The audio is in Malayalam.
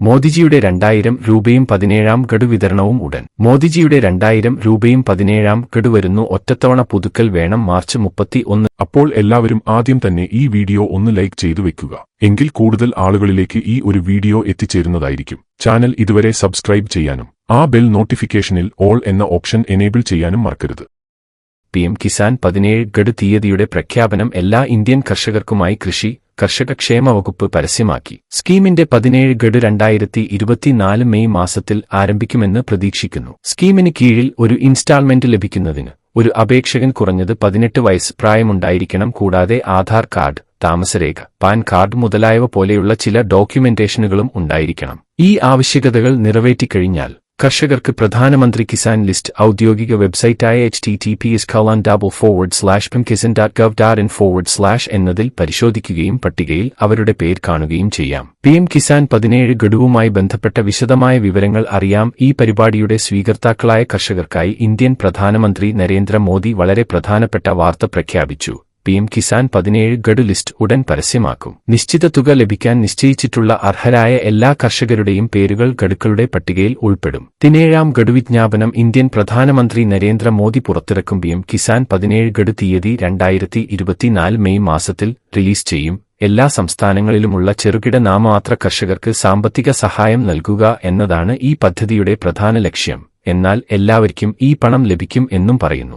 മോദിജിയുടെ രണ്ടായിരം രൂപയും പതിനേഴാം ഗഡു വിതരണവും ഉടൻ. മോദിജിയുടെ രണ്ടായിരം രൂപയും പതിനേഴാം ഗഡു വരുന്നു ഒറ്റത്തവണ പുതുക്കൽ വേണം മാർച്ച് മുപ്പത്തി ഒന്ന് അപ്പോൾ എല്ലാവരും ആദ്യം തന്നെ ഈ വീഡിയോ ഒന്ന് ലൈക്ക് ചെയ്തു വെക്കുക. എങ്കിൽ കൂടുതൽ ആളുകളിലേക്ക് ഈ ഒരു വീഡിയോ എത്തിച്ചേരുന്നതായിരിക്കും. ചാനൽ ഇതുവരെ സബ്സ്ക്രൈബ് ചെയ്യാനും ആ ബെൽ നോട്ടിഫിക്കേഷനിൽ ഓൾ എന്ന ഓപ്ഷൻ എനേബിൾ ചെയ്യാനും മറക്കരുത്. പി എം കിസാൻ പതിനേഴ് ഗഡു തീയതിയുടെ പ്രഖ്യാപനം എല്ലാ ഇന്ത്യൻ കർഷകർക്കുമായി കൃഷി കർഷക ക്ഷേമ വകുപ്പ് പരസ്യമാക്കി. സ്കീമിന്റെ പതിനേഴ് ഗഡു രണ്ടായിരത്തി ഇരുപത്തിനാല് മെയ് മാസത്തിൽ ആരംഭിക്കുമെന്ന് പ്രതീക്ഷിക്കുന്നു. സ്കീമിന് കീഴിൽ ഒരു ഇൻസ്റ്റാൾമെന്റ് ലഭിക്കുന്നതിന് ഒരു അപേക്ഷകൻ കുറഞ്ഞത് പതിനെട്ട് വയസ്സ് പ്രായമുണ്ടായിരിക്കണം കൂടാതെ ആധാർ കാർഡ് താമസരേഖ പാൻ കാർഡ് മുതലായവ പോലെയുള്ള ചില ഡോക്യുമെന്റേഷനുകളും ഉണ്ടായിരിക്കണം. ഈ ആവശ്യകതകൾ നിറവേറ്റിക്കഴിഞ്ഞാൽ കർഷകർക്ക് പ്രധാനമന്ത്രി കിസാൻ ലിസ്റ്റ് ഔദ്യോഗിക വെബ്സൈറ്റായ H T T P S colon double forward slash PM Kisan dot gov dot in forward slash എന്നതിൽ പരിശോധിക്കുകയും പട്ടികയിൽ അവരുടെ പേര് കാണുകയും ചെയ്യാം. പി എം കിസാൻ പതിനേഴ് ഗഡുവുമായി ബന്ധപ്പെട്ട വിശദമായ വിവരങ്ങൾ അറിയാം. ഈ പരിപാടിയുടെ സ്വീകർത്താക്കളായ കർഷകർക്കായി ഇന്ത്യൻ പ്രധാനമന്ത്രി നരേന്ദ്രമോദി വളരെ പ്രധാനപ്പെട്ട വാർത്ത പ്രഖ്യാപിച്ചു. പി എം കിസാൻ പതിനേഴ് ഗഡു ലിസ്റ്റ് ഉടൻ പരസ്യമാക്കും. നിശ്ചിത തുക ലഭിക്കാൻ നിശ്ചയിച്ചിട്ടുള്ള അർഹരായ എല്ലാ കർഷകരുടെയും പേരുകൾ ഗഡുക്കളുടെ പട്ടികയിൽ ഉൾപ്പെടും. പതിനേഴാം ഗഡു വിജ്ഞാപനം ഇന്ത്യൻ പ്രധാനമന്ത്രി നരേന്ദ്രമോദി പുറത്തിറക്കും പി എം കിസാൻ പതിനേഴ് ഗഡു തീയതി രണ്ടായിരത്തി ഇരുപത്തിനാല് മെയ് മാസത്തിൽ റിലീസ് ചെയ്യും. എല്ലാ സംസ്ഥാനങ്ങളിലുമുള്ള ചെറുകിട നാമമാത്ര കർഷകർക്ക് സാമ്പത്തിക സഹായം നൽകുക എന്നതാണ് ഈ പദ്ധതിയുടെ പ്രധാന ലക്ഷ്യം. എന്നാൽ എല്ലാവർക്കും ഈ പണം ലഭിക്കും എന്നും പറയുന്നു.